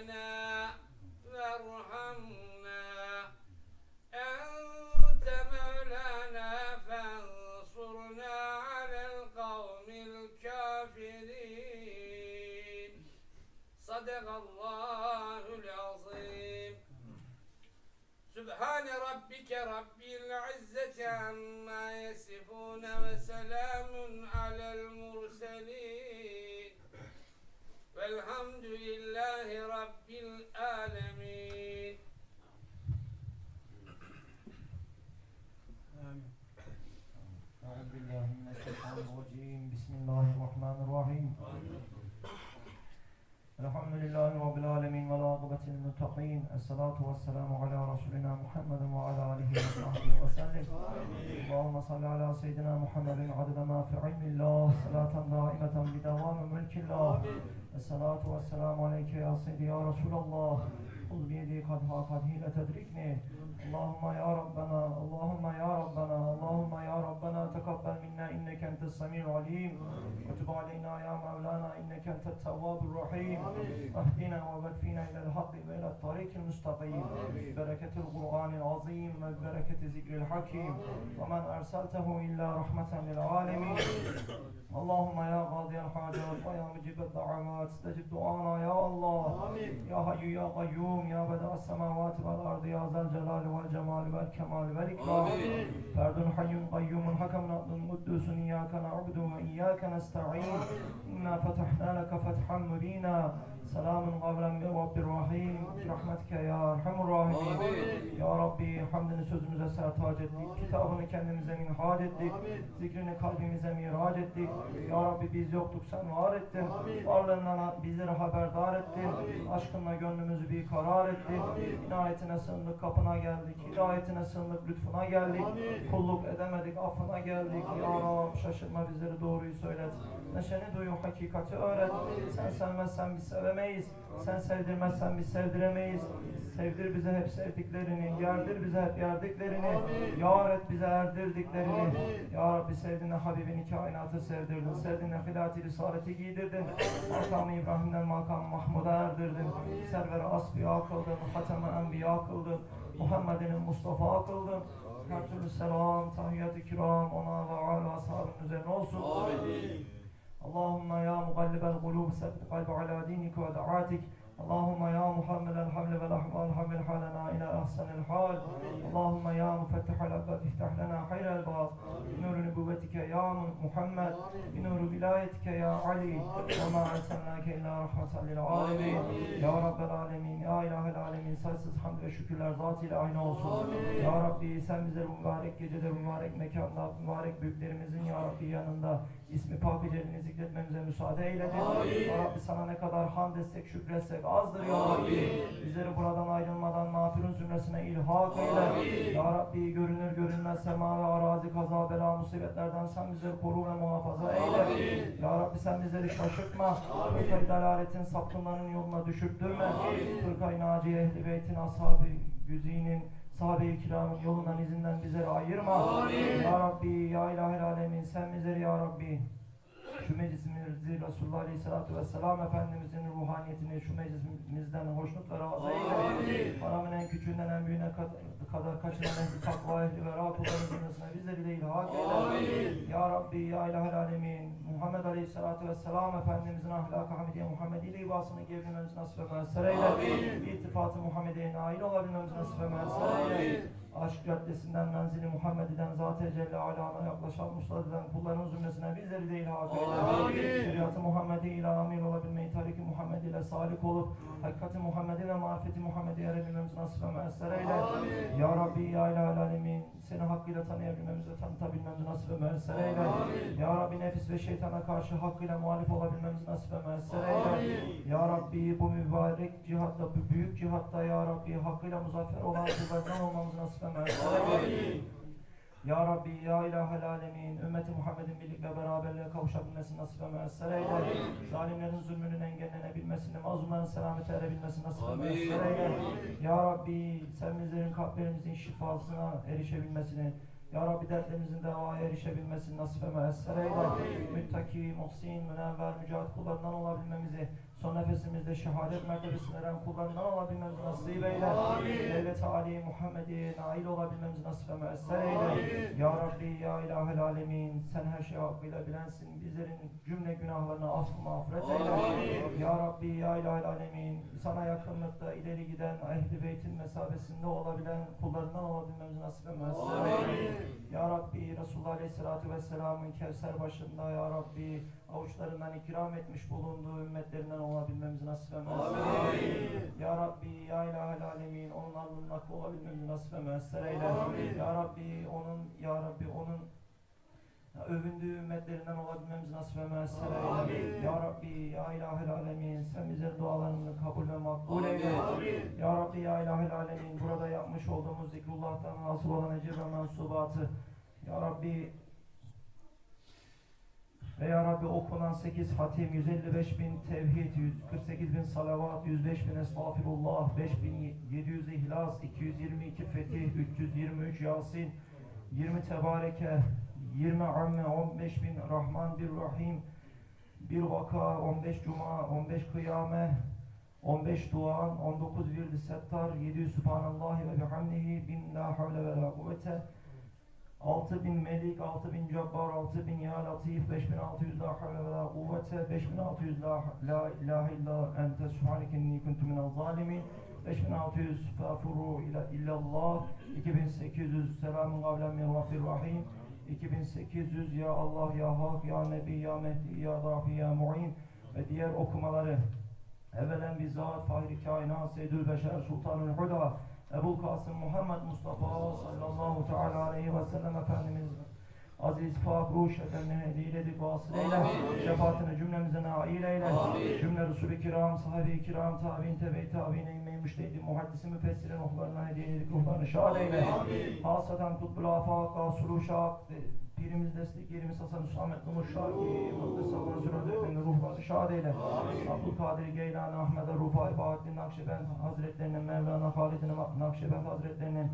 لنا وارحمنا أنت مولانا فانصرنا على القوم الكافرين صدق الله العظيم سبحان ربك رب العزة عما يصفون وسلام على المرسلين والحمد لله الرجيم بسم الله الرحمن الرحيم الحمد لله رب العالمين والعاقبة للمتقين الصلاة والسلام على رسولنا محمد وعلى آله وصحبه وسلم اللهم صل على سيدنا محمد عدد ما في علم الله صلاة دائمة بدوام ملك الله الصلاة والسلام عليك يا سيدي يا رسول الله خذ بيدي قد قد حين تدركني اللهم يا ربنا اللهم يا ربنا اللهم يا ربنا تقبل منا إنك أنت السميع العليم. وتب علينا يا مولانا إنك أنت التواب الرحيم. واهدنا وبدفنا إلى الحق وإلى الطريق المستقيم. بركة القرآن العظيم وبركة ذكر الحكيم. ومن أرسلته إلا رحمة للعالمين. اللهم يا قاضي الحاجات ويا مجيب الدعوات استجب دعانا يا الله. يا حي يا قيوم. يا بدع السماوات والارض يا ذا الجلال والجمال والكمال والاكرام فرد حي قيوم حكم عدل قدوس اياك نعبد واياك نستعين انا فتحنا لك فتحا مبينا سلام قولا من رب الرحيم برحمتك يا ارحم الراحمين ya Rabbi hamdini sözümüze sertac ettik. Kitabını kendimize minhal ettik. Zikrini kalbimize miraç ettik. Ya Rabbi biz yoktuk sen var ettin. Varlığından bizleri haberdar ettin. Aşkınla gönlümüzü bir karar ettin. İnayetine sığındık kapına geldik. Hidayetine sığındık lütfuna geldik. Kulluk edemedik affına geldik. Ya Rab şaşırma bizleri doğruyu söylet. Neşeni duyu hakikati öğret. Sen sevmezsen biz sevemeyiz. Sen sevdirmezsen biz sevdiremeyiz. Sevdir bize hep sevdiklerini, yerdir bize hep yerdiklerini, yar et bize erdirdiklerini. Ya Rabbi sevdiğine Habibini kainatı sevdirdin, sevdiğine hilati risaleti giydirdin. Makamı İbrahim'den makamı Mahmud'a erdirdin. Server-i Asbiya kıldın, Hatem-i Enbiya kıldın. Muhammed'in Mustafa kıldın. Her türlü selam, tahiyyat-ı kiram ona ve ala ashabın üzerine olsun. اللهم يا مقلب القلوب ثبت قلب على دينك ودعاتك اللهم يا محمل الحمل والأحوال حمل حالنا إلى أحسن الحال اللهم يا مفتح الأبواب افتح لنا خير الباب بنور نبوتك يا محمد بنور ولايتك يا علي وما أرسلناك إلا رحمة للعالمين Ya Rabbel Alemin, Ya İlahel Alemin, sayısız hamd ve şükürler zat ilahi olsun. Ya Rabbi sen bize bu mübarek gecede, bu mübarek mekanda, bu mübarek büyüklerimizin Ya Rabbi yanında ismi pak celini zikretmemize müsaade eyledin. Ya Rabbi sana ne kadar hamd etsek, şükretsek azdır Ya Rabbi. Bizleri buradan ayrılmadan mağfirun zümresine ilhak eyle. Ya Rabbi görünür görünmez sema ve arazi kaza bela musibetlerden sen bizleri koru ve muhafaza eyle. Ya Rabbi sen bizleri şaşırtma. Fırkayı dalaletin sapkınların yoluna düşürttürme. Fırkayı naciye ehli beytin ashabı güzinin sahabe-i kiramın yolundan izinden bizleri ayırma. Ya Rabbi ya ilahel alemin sen bizleri ya Rabbi şu meclisimizi Resulullah Aleyhisselatü Vesselam Efendimizin ruhaniyetini şu meclisimizden hoşnut ve razı eyle. Haramın en küçüğünden en büyüğüne kad- kadar kaçıran ehli takva ehli ve rahat cümlesine bizleri de ilhak eyle. Ya Rabbi ya ilahel alemin Muhammed Aleyhisselatü Vesselam Efendimizin ahlak-ı hamidiye Muhammedi libasını giyebilmemizi nasip ve müessir eyle. İttifat-ı Muhammediye nail olabilmemizi nasip ve müessir eyle. Caddesinden menzili Muhammed'den Zat-ı Celle Alâ'na yaklaşan muslat eden kulların zümresine bizleri de ilhak eyle. Şeriat-ı Muhammedi ile amir olabilmeyi, tarik-i Muhammed ile salik olup, hakikati Muhammedi ve marifeti Muhammedi erebilmemizi nasip ve müessir eyle. Ya Rabbi, Ya İlahel Alemin, seni hakkıyla tanıyabilmemizi ve tanıtabilmemizi nasip ve müessir eyle. Ya Rabbi, nefis ve şeytana karşı hakkıyla muhalif olabilmemizi nasip ve müessir eyle. Ya Rabbi, bu mübarek cihatta, bu büyük cihatta Ya Rabbi, hakkıyla muzaffer olan kullarından olmamızı nasip ve müessir Ya Rabbi, Ya İlahel Alemin, ümmeti Muhammed'in birlik ve beraberliğe kavuşabilmesini nasip ve müessere eyle. Zalimlerin zulmünün engellenebilmesini, mazlumların selamete erebilmesini nasip ve müessere eyle. Ya Rabbi, sen bizlerin kalplerimizin şifasına erişebilmesini, Ya Rabbi dertlerimizin devaya erişebilmesini nasip ve müessere eyle. Müttaki, muhsin, münevver, mücahit kullarından olabilmemizi, son nefesimizde şehadet mertebesine eren kullarından olabilmemizi nasip eyle. Devlet-i Ali Muhammed'e nail olabilmemizi nasip ve müessere eyle. Ya Rabbi, Ya İlahel Alemin, sen her şeyi hakkıyla bilensin. Bizlerin cümle günahlarını affı mağfiret eyle. Ya Rabbi, Ya İlahel Alemin, sana yakınlıkta ileri giden Ehl-i Beyt'in mesabesinde olabilen kullarından olabilmemizi nasip ve müessere eyle. Ya Rabbi, Resulullah Aleyhisselatü Vesselam'ın Kevser başında Ya Rabbi avuçlarından ikram etmiş bulunduğu ümmetlerinden olabilmemizi nasip müessere eyle. Ya Rabbi, Ya İlahel Alemin, onun alnının hakkı olabilmemizi nasip ve müessere eyle. Ya Rabbi, onun, Ya Rabbi, onun övündüğü ümmetlerinden olabilmemizi nasip ve müessere eyle. Ya Rabbi, Ya İlahel Alemin, sen bizlerin dualarını kabul ve makbul eyle. Ya Rabbi, Ya İlahel Alemin, burada yapmış olduğumuz zikrullah'tan hasıl olan ecir ve mensubatı, Ya Rabbi, ve Ya Rabbi okunan 8 hatim, 155 bin tevhid, 148 bin salavat, 105 bin estağfirullah, 5700 ihlas, 222 fetih, 323 yasin, 20 tebareke, 20 amme, 15 bin rahman, bir rahim, bir vaka, 15 cuma, 15 kıyame, 15 duan, 19 virdi settar, 700 subhanallahi ve bihamdihi, 1000 la havle ve la kuvvete, 6000 Melik, 6000 Cabbar, 6000 Ya Latif, 5600 La havle ve la kuvvete, 5600 La, la ilahe illa ente subhaneke inni kuntu minel zalimin, 5600 Fafuru ila illallah, 2800 Selamun kavlen min Rabbir Rahim, 2800 Ya Allah, Ya Hak, Ya Nebi, Ya Mehdi, Ya Rafi, Ya Mu'in ve diğer okumaları. Evvelen bizzat Fahri Kainat Seyyidül Beşer Sultanül Huda Ebul Kasım Muhammed Mustafa sallallahu teala aleyhi ve sellem Efendimiz Aziz Ruh Şereflerine hediye eyledik vasıl eyle. Şefaatini cümlemize nail eyle. Cümle Resul-i Kiram, sahabe-i kiram, tabi'in, tebe-i tabi'in, eyyime-i müştehidi, muhaddisi, müfessirin ruhlarına hediye eyledik ruhlarını şad eyle. Hasadan Kutbul Afak, Gasulu Şak, Pirimiz destek yerimiz Hasan Hüsamet Numur Şaki, Muhtes Allah Zürafetlerinin ruhlarını şad eyle. Abdülkadir Geylani, Ahmet Rufai, Bahattin Nakşibend Hazretlerinin, Mevlana Halid Nakşibend Hazretlerinin,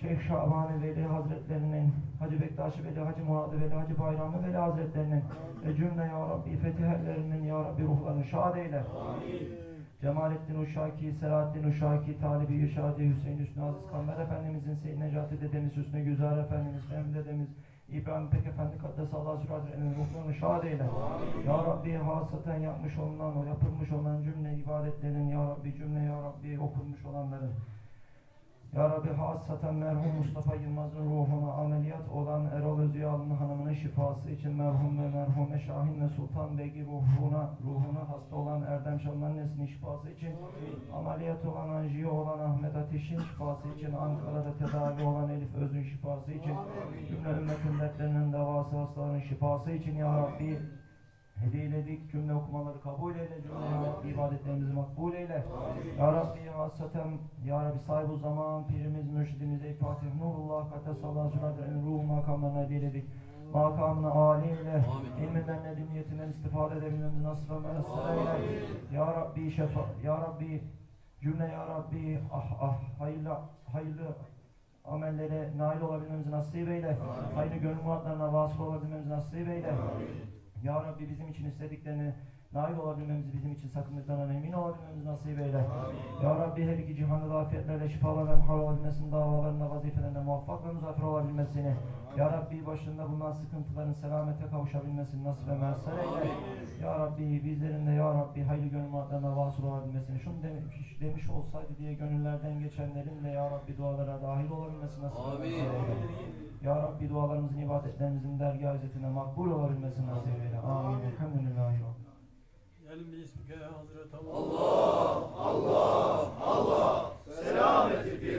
Şeyh Şabani Veli Hazretlerinin, Hacı Bektaşi Veli, Hacı Murat Veli, Hacı Bayramı Veli Hazretlerinin ve cümle Ya Rabbi fetiherlerinin Ya Rabbi ruhlarını şad eyle. Cemalettin Uşaki, Selahattin Uşaki, Talibi İrşadi, Hüseyin Hüsnü Aziz Kamber Efendimizin, Seyyid Necati dedemiz, Hüsnü Güzel Efendimiz, Fehmi dedemiz, İbrahim Pek Efendi Kaddes Allah Sürazi'nin ruhlarını şad eyle. Ya Rabbi hasaten yapmış olunan, o yapılmış olan cümle ibadetlerin Ya Rabbi cümle Ya Rabbi okunmuş olanların Ya Rabbi hasaten merhum Mustafa Yılmaz'ın ruhuna ameliyat olan Erol Özyalı'nın hanımının şifası için merhum ve merhume Şahin ve Sultan Begi ruhuna, ruhuna hasta olan Erdem Şah'ın annesinin şifası için ameliyat olan anjiyo olan Ahmet Ateş'in şifası için Ankara'da tedavi olan Elif Öz'ün şifası için cümle ümmetin dertlerinin davası hastaların şifası için Ya Rabbi hediyeledik cümle okumaları kabul eyle cümle ibadetlerimizi makbul eyle. Ya Rabbi hasaten Ya Rabbi sahibi zaman pirimiz mürşidimiz Ey Fatih Nurullah Kaddesallahu Sürade'nin ruhu makamlarına hediyeledik makamına âliyle ilminden nedimiyetinden istifade edebilmemizi nasip ve müessere eyle. Ya Rabbi şefa Ya Rabbi cümle Ya Rabbi ah ah hayırlı hayırlı amellere nail olabilmemizi nasip eyle. Hayırlı gönül muratlarına vasıl olabilmemizi nasip eyle. Ya Rabbi bizim için istediklerini nail olabilmemizi, bizim için sakındıklarına emin olabilmemizi nasip eyle. Ya Rabbi her iki cihanda da afiyetlerle şifalar ve muhal olabilmesini, davalarında, vazifelerinde muvaffak ve muzaffer olabilmesini, Ya Rabbi başında bulunan sıkıntıların selamete kavuşabilmesini nasip ve merser eyle. Ya Rabbi bizlerin de Ya Rabbi hayırlı gönül muratlarına vasıl olabilmesini, şunu demiş, demiş olsaydı diye gönüllerden geçenlerin de Ya Rabbi dualara dahil olabilmesini nasip ve merser eyle. Ya Rabbi dualarımızın, ibadetlerimizin dergâh izzetine makbul olabilmesini nasip eyle. Amin. Elhamdülillahi Rabbil Elim Allah. Allah, Allah, Allah. Selamet ipi.